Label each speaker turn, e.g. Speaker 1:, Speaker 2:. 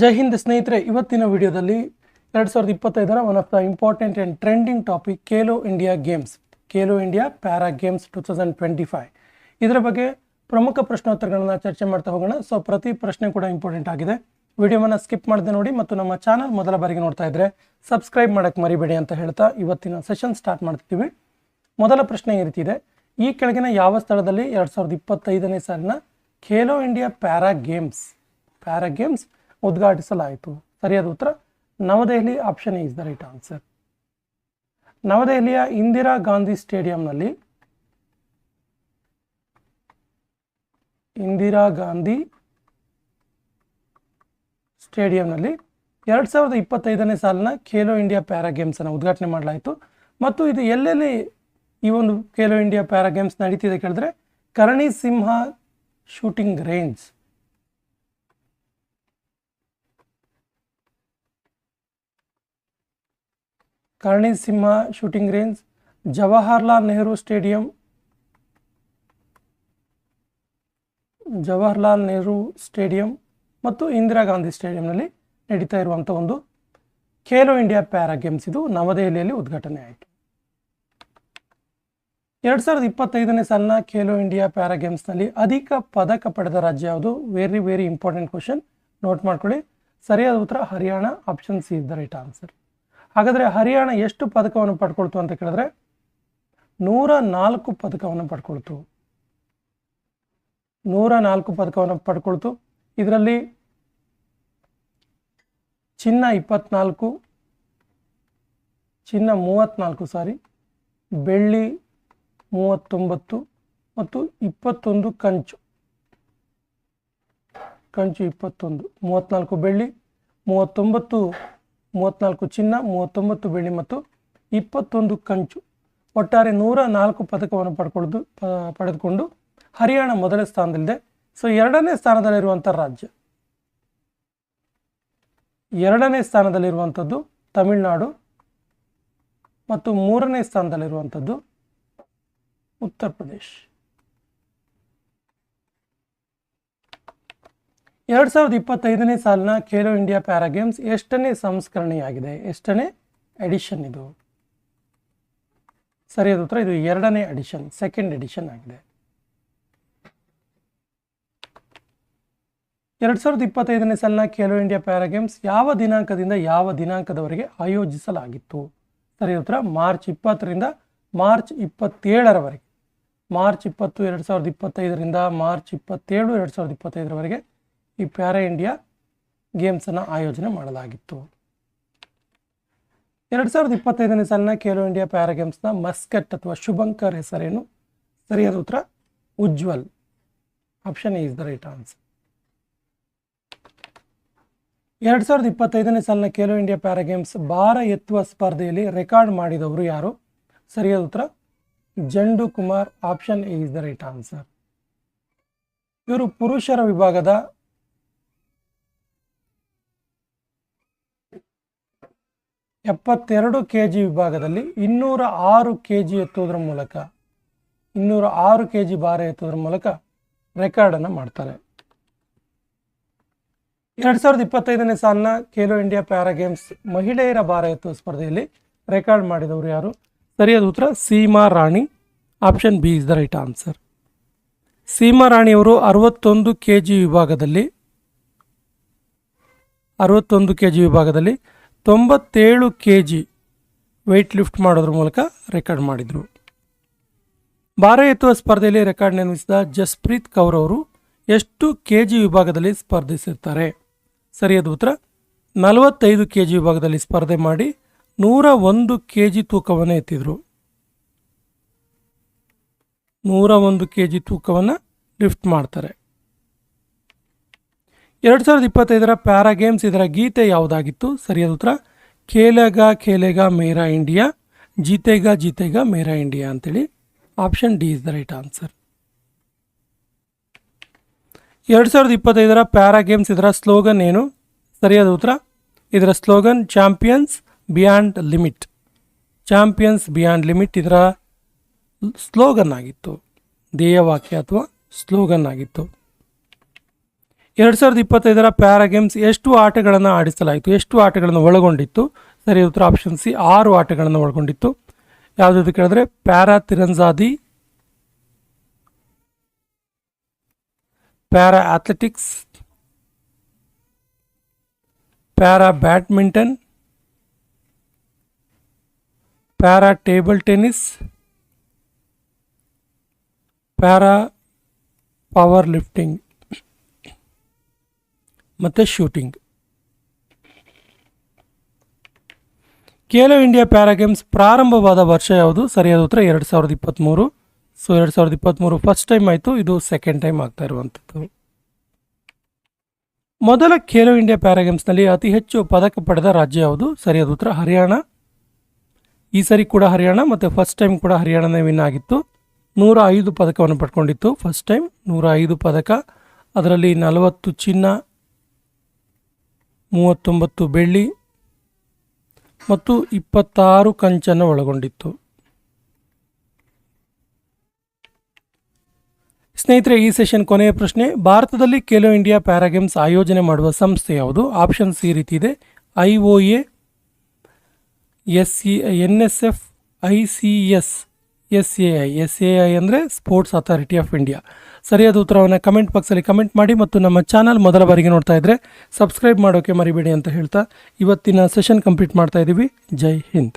Speaker 1: ಜೈ ಹಿಂದ್ ಸ್ನೇಹಿತರೆ, ಇವತ್ತಿನ ವಿಡಿಯೋದಲ್ಲಿ ಎರಡು ಸಾವಿರದ ಇಪ್ಪತ್ತೈದರ one of the important and trending topic Khelo India games Khelo India para games two thousand twenty five ಇದರ ಬಗ್ಗೆ ಪ್ರಮುಖ ಪ್ರಶ್ನೋತ್ತರಗಳನ್ನು ಚರ್ಚೆ ಮಾಡ್ತಾ ಹೋಗೋಣ. ಸೊ ಪ್ರತಿ ಪ್ರಶ್ನೆ ಕೂಡ ಇಂಪಾರ್ಟೆಂಟ್ ಆಗಿದೆ. ವಿಡಿಯೋವನ್ನು ಸ್ಕಿಪ್ ಮಾಡದೆ ನೋಡಿ ಮತ್ತು ನಮ್ಮ ಚಾನಲ್ ಮೊದಲ ಬಾರಿಗೆ ನೋಡ್ತಾ ಇದ್ದರೆ ಸಬ್ಸ್ಕ್ರೈಬ್ ಮಾಡೋಕ್ಕೆ ಮರಿಬೇಡಿ ಅಂತ ಹೇಳ್ತಾ ಇವತ್ತಿನ ಸೆಷನ್ ಸ್ಟಾರ್ಟ್ ಮಾಡ್ತೀವಿ. ಮೊದಲ ಪ್ರಶ್ನೆ ಈ ರೀತಿ ಈ ಕೆಳಗಿನ ಯಾವ ಸ್ಥಳದಲ್ಲಿ ಎರಡು ಸಾವಿರದ ಇಪ್ಪತ್ತೈದನೇ ಸಾಲಿನ Khelo India para games para games ಉದ್ಘಾಟಿಸಲಾಯಿತು. ಸರಿಯಾದ ಉತ್ತರ? Navadehali option is the right answer ನವದೆಹಲಿಯ ಇಂದಿರಾ ಗಾಂಧಿ ಸ್ಟೇಡಿಯಂನಲ್ಲಿ ಇಂದಿರಾ ಗಾಂಧಿ ಸ್ಟೇಡಿಯಂನಲ್ಲಿ ಎರಡು ಸಾವಿರದ ಇಪ್ಪತ್ತೈದನೇ ಸಾಲಿನ ಖೇಲೋ ಇಂಡಿಯಾ ಪ್ಯಾರಾ ಗೇಮ್ಸನ್ನು ಉದ್ಘಾಟನೆ ಮಾಡಲಾಯಿತು. ಮತ್ತು ಇದು ಎಲ್ಲೆಲ್ಲಿ ಈ ಒಂದು ಖೇಲೋ ಇಂಡಿಯಾ ಪ್ಯಾರಾ ಗೇಮ್ಸ್ ನಡೀತಿದೆ ಕೇಳಿದ್ರೆ Karani Simha shooting range Karni Simha shooting range Jawaharlal Nehru stadium Jawaharlal Nehru stadium ಮತ್ತು ಇಂದಿರಾ ಗಾಂಧಿ ಸ್ಟೇಡಿಯಂನಲ್ಲಿ ನಡೀತಾ ಇರುವಂಥ ಒಂದು ಖೇಲೋ ಇಂಡಿಯಾ ಪ್ಯಾರಾ ಗೇಮ್ಸ್ ಇದು ನವದೆಹಲಿಯಲ್ಲಿ ಉದ್ಘಾಟನೆ ಆಯಿತು. ಎರಡು ಸಾವಿರದ ಇಪ್ಪತ್ತೈದನೇ ಸಾಲಿನ ಖೇಲೋ ಇಂಡಿಯಾ ಪ್ಯಾರಾ ಗೇಮ್ಸ್ನಲ್ಲಿ ಅಧಿಕ ಪದಕ ಪಡೆದ ರಾಜ್ಯ ಯಾವುದು? Very very important question note ಮಾಡ್ಕೊಳ್ಳಿ. ಸರಿಯಾದ ಉತ್ತರ Haryana option C is the right answer ಹಾಗಾದರೆ ಹರಿಯಾಣ ಎಷ್ಟು ಪದಕವನ್ನು ಪಡ್ಕೊಳ್ತು ಅಂತ ಕೇಳಿದ್ರೆ ನೂರ ನಾಲ್ಕು ಪದಕವನ್ನು ಪಡ್ಕೊಳ್ತು. ನೂರ ನಾಲ್ಕು ಪದಕವನ್ನು ಪಡ್ಕೊಳ್ತು. ಇದರಲ್ಲಿ ಚಿನ್ನ ಇಪ್ಪತ್ನಾಲ್ಕು, ಚಿನ್ನ ಮೂವತ್ತ್ನಾಲ್ಕು ಸಾರಿ, ಬೆಳ್ಳಿ ಮೂವತ್ತೊಂಬತ್ತು ಮತ್ತು ಇಪ್ಪತ್ತೊಂದು ಕಂಚು. ಕಂಚು ಇಪ್ಪತ್ತೊಂದು ಮೂವತ್ತ್ನಾಲ್ಕು ಬೆಳ್ಳಿ, ಮೂವತ್ತೊಂಬತ್ತು ಮೂವತ್ತ್ನಾಲ್ಕು ಚಿನ್ನ, ಮೂವತ್ತೊಂಬತ್ತು ಬೆಳ್ಳಿ ಮತ್ತು ಇಪ್ಪತ್ತೊಂದು ಕಂಚು. ಒಟ್ಟಾರೆ ನೂರ ನಾಲ್ಕು ಪದಕವನ್ನು ಪಡ್ಕೊಳ್ಳೋದು ಪಡೆದುಕೊಂಡು ಹರಿಯಾಣ ಮೊದಲ ಸ್ಥಾನದಲ್ಲಿದೆ. ಸೊ ಎರಡನೇ ಸ್ಥಾನದಲ್ಲಿರುವಂಥ ರಾಜ್ಯ. ಎರಡನೇ ಸ್ಥಾನದಲ್ಲಿರುವಂಥದ್ದು ತಮಿಳುನಾಡು ಮತ್ತು ಮೂರನೇ ಸ್ಥಾನದಲ್ಲಿರುವಂಥದ್ದು ಉತ್ತರ ಪ್ರದೇಶ್ ಎರಡು ಸಾವಿರದ ಇಪ್ಪತ್ತೈದನೇ ಸಾಲಿನ ಖೇಲೋ ಇಂಡಿಯಾ ಪ್ಯಾರಾ ಗೇಮ್ಸ್ ಎಷ್ಟನೇ ಸಂಸ್ಕರಣೆಯಾಗಿದೆ? ಎಷ್ಟನೇ ಎಡಿಷನ್ ಇದು? ಸರಿಯಾದ ಉತ್ತರ, ಇದು ಎರಡನೇ ಎಡಿಷನ್ ಸೆಕೆಂಡ್ ಎಡಿಷನ್ ಆಗಿದೆ. ಎರಡು ಸಾವಿರದ ಇಪ್ಪತ್ತೈದನೇ ಸಾಲಿನ ಖೇಲೋ ಇಂಡಿಯಾ ಪ್ಯಾರಾ ಗೇಮ್ಸ್ ಯಾವ ದಿನಾಂಕದಿಂದ ಯಾವ ದಿನಾಂಕದವರೆಗೆ ಆಯೋಜಿಸಲಾಗಿತ್ತು? ಸರಿಯಾದ ಉತ್ತರ, ಮಾರ್ಚ್ ಇಪ್ಪತ್ತರಿಂದ ಮಾರ್ಚ್ ಇಪ್ಪತ್ತೇಳರವರೆಗೆ. ಮಾರ್ಚ್ ಇಪ್ಪತ್ತು, ಎರಡು ಸಾವಿರದ ಇಪ್ಪತ್ತೈದರಿಂದ ಮಾರ್ಚ್ ಇಪ್ಪತ್ತೇಳು, ಎರಡು ಸಾವಿರದ ಇಪ್ಪತ್ತೈದರವರೆಗೆ ಈ ಪ್ಯಾರಾ ಇಂಡಿಯಾ ಗೇಮ್ಸನ್ನು ಆಯೋಜನೆ ಮಾಡಲಾಗಿತ್ತು. ಎರಡು ಸಾವಿರದ ಇಪ್ಪತ್ತೈದನೇ ಸಾಲಿನ ಖೇಲೋ ಇಂಡಿಯಾ ಪ್ಯಾರಾ ಗೇಮ್ಸ್ನ ಮಸ್ಕಟ್ ಅಥವಾ ಶುಭಂಕರ್ ಹೆಸರೇನು? ಸರಿಯಾದ ಉತ್ತರ, Ujjwal. Option is the right answer. ಎರಡು ಸಾವಿರದ ಇಪ್ಪತ್ತೈದನೇ ಸಾಲಿನ ಖೇಲೋ ಇಂಡಿಯಾ ಪ್ಯಾರಾ ಗೇಮ್ಸ್ ಭಾರ ಎತ್ತುವ ಸ್ಪರ್ಧೆಯಲ್ಲಿ ರೆಕಾರ್ಡ್ ಮಾಡಿದವರು ಯಾರು? ಸರಿಯಾದ ಉತ್ತರ, Jandu Kumar. Option is the right answer. ಇವರು ಪುರುಷರ ವಿಭಾಗದ ಎಪ್ಪತ್ತೆರಡು ಕೆ ಜಿ ವಿಭಾಗದಲ್ಲಿ ಇನ್ನೂರ ಆರು ಕೆ ಜಿ ಎತ್ತುವುದರ ಮೂಲಕ, ಇನ್ನೂರ ಆರು ಕೆ ಜಿ ಭಾರ ಎತ್ತುವುದರ ಮೂಲಕ ರೆಕಾರ್ಡನ್ನು ಮಾಡ್ತಾರೆ. ಎರಡು ಸಾವಿರದ ಇಪ್ಪತ್ತೈದನೇ ಸಾಲಿನ ಖೇಲೋ ಇಂಡಿಯಾ ಪ್ಯಾರಾ ಗೇಮ್ಸ್ ಮಹಿಳೆಯರ ಭಾರ ಎತ್ತುವ ಸ್ಪರ್ಧೆಯಲ್ಲಿ ರೆಕಾರ್ಡ್ ಮಾಡಿದವರು ಯಾರು? ಸರಿಯಾದ ಉತ್ತರ, Seema Rani. Option B is the right answer Seema ರಾಣಿಯವರು ಅರವತ್ತೊಂದು ಕೆ ಜಿ ವಿಭಾಗದಲ್ಲಿ, ಅರವತ್ತೊಂದು ಕೆ ಜಿ ವಿಭಾಗದಲ್ಲಿ ತೊಂಬತ್ತೇಳು ಕೆ ಜಿ ವೆಯ್ಟ್ ಲಿಫ್ಟ್ ಮಾಡೋದ್ರ ಮೂಲಕ ರೆಕಾರ್ಡ್ ಮಾಡಿದರು. ಭಾರ ಎತ್ತುವ ಸ್ಪರ್ಧೆಯಲ್ಲಿ ರೆಕಾರ್ಡ್ ನಿರ್ಮಿಸಿದ ಜಸ್ಪ್ರೀತ್ ಕೌರ್ ಅವರು ಎಷ್ಟು ಕೆ ಜಿ ವಿಭಾಗದಲ್ಲಿ ಸ್ಪರ್ಧಿಸಿರ್ತಾರೆ? ಸರಿಯಾದ ಉತ್ತರ, ನಲವತ್ತೈದು ಕೆ ಜಿ ವಿಭಾಗದಲ್ಲಿ ಸ್ಪರ್ಧೆ ಮಾಡಿ ನೂರ ಒಂದು ಕೆ ಜಿ ತೂಕವನ್ನು ಎತ್ತಿದ್ರು. ನೂರ ಒಂದು ಕೆ ಜಿ ತೂಕವನ್ನು ಲಿಫ್ಟ್ ಮಾಡ್ತಾರೆ. ಎರಡು ಸಾವಿರದ ಇಪ್ಪತ್ತೈದರ ಪ್ಯಾರಾ ಗೇಮ್ಸ್ ಇದರ ಗೀತೆ ಯಾವುದಾಗಿತ್ತು? ಸರಿಯಾದ ಉತ್ತರ, ಖೇಲೆಗಾ ಖೇಲೆಗಾ ಮೇರಾ ಇಂಡಿಯಾ, ಜೀತೆಗಾ ಜೀತೆಗಾ ಮೇರಾ ಇಂಡಿಯಾ ಅಂತೇಳಿ option D is the right answer. ಎರಡು ಸಾವಿರದ ಇಪ್ಪತ್ತೈದರ ಪ್ಯಾರಾ ಗೇಮ್ಸ್ ಇದರ ಸ್ಲೋಗನ್ ಏನು? ಸರಿಯಾದ ಉತ್ತರ, ಇದರ slogan champions beyond limit. Champions beyond limit ಇದರ ಸ್ಲೋಗನ್ ಆಗಿತ್ತು. ಧ್ಯೇಯವಾಕ್ಯ ಅಥವಾ ಸ್ಲೋಗನ್ ಆಗಿತ್ತು. ಎರಡು ಸಾವಿರದ ಇಪ್ಪತ್ತೈದರ ಪ್ಯಾರಾ ಗೇಮ್ಸ್ ಎಷ್ಟು ಆಟಗಳನ್ನು ಆಡಿಸಲಾಯಿತು? ಎಷ್ಟು ಆಟಗಳನ್ನು ಒಳಗೊಂಡಿತ್ತು? ಸರಿ ಉತ್ತರ ಆಪ್ಷನ್ ಸಿ, ಆರು ಆಟಗಳನ್ನು ಒಳಗೊಂಡಿತ್ತು. ಯಾವುದಾದ್ರು ಕೇಳಿದ್ರೆ, para ತಿರಂಜಾದಿ, para athletics, para badminton, para table tennis, para power lifting. ಮತ್ತು shooting Khelo India para games ಪ್ರಾರಂಭವಾದ ವರ್ಷ ಯಾವುದು? ಸರಿಯಾದ ಉತ್ತರ ಎರಡು ಸಾವಿರದ ಇಪ್ಪತ್ತ್ಮೂರು ಸೊ ಎರಡು ಸಾವಿರದ ಇಪ್ಪತ್ತ್ಮೂರು ಫಸ್ಟ್ ಟೈಮ್ ಆಯಿತು. ಇದು ಸೆಕೆಂಡ್ ಟೈಮ್ ಆಗ್ತಾ ಇರುವಂಥದ್ದು. ಮೊದಲ ಖೇಲೋ ಇಂಡಿಯಾ ಪ್ಯಾರಾಗೇಮ್ಸ್ನಲ್ಲಿ ಅತಿ ಹೆಚ್ಚು ಪದಕ ಪಡೆದ ರಾಜ್ಯ ಯಾವುದು? ಸರಿಯಾದ ಉತ್ತರ ಹರಿಯಾಣ. ಈ ಸರಿ ಕೂಡ ಹರಿಯಾಣ ಮತ್ತು ಫಸ್ಟ್ ಟೈಮ್ ಕೂಡ ಹರಿಯಾಣನೇ ವಿನ್ ಆಗಿತ್ತು. ನೂರ ಐದು ಪದಕವನ್ನು ಪಡ್ಕೊಂಡಿತ್ತು. ಫಸ್ಟ್ ಟೈಮ್ ನೂರ ಐದು ಪದಕ. ಅದರಲ್ಲಿ ನಲವತ್ತು ಚಿನ್ನ ಮೂವತ್ತೊಂಬತ್ತು ಬೆಳ್ಳಿ ಮತ್ತು ಇಪ್ಪತ್ತಾರು ಕಂಚನ್ನು ಒಳಗೊಂಡಿತ್ತು. ಸ್ನೇಹಿತರೆ, ಈ ಸೆಷನ್ ಕೊನೆಯ ಪ್ರಶ್ನೆ, ಭಾರತದಲ್ಲಿ ಖೇಲೋ ಇಂಡಿಯಾ ಪ್ಯಾರಾಗೇಮ್ಸ್ ಆಯೋಜನೆ ಮಾಡುವ ಸಂಸ್ಥೆ ಯಾವುದು? ಆಪ್ಷನ್ಸ್ ಈ ರೀತಿ ಇದೆ. I O A, S C, N S F, I C S. S A I S A I ಅಂದರೆ ಸ್ಪೋರ್ಟ್ಸ್ ಅಥಾರಿಟಿ ಆಫ್ ಇಂಡಿಯಾ ಸರಿಯಾದ ಉತ್ತರವನ್ನು ಕಮೆಂಟ್ ಬಾಕ್ಸಲ್ಲಿ ಕಮೆಂಟ್ ಮಾಡಿ ಮತ್ತು ನಮ್ಮ ಚಾನಲ್ ಮೊದಲ ಬಾರಿಗೆ ನೋಡ್ತಾ ಇದ್ದರೆ ಸಬ್ಸ್ಕ್ರೈಬ್ ಮಾಡೋಕ್ಕೆ ಮರಿಬೇಡಿ ಅಂತ ಹೇಳ್ತಾ ಇವತ್ತಿನ ಸೆಷನ್ ಕಂಪ್ಲೀಟ್ ಮಾಡ್ತಾ ಇದ್ದೀವಿ ಜೈ ಹಿಂದ್.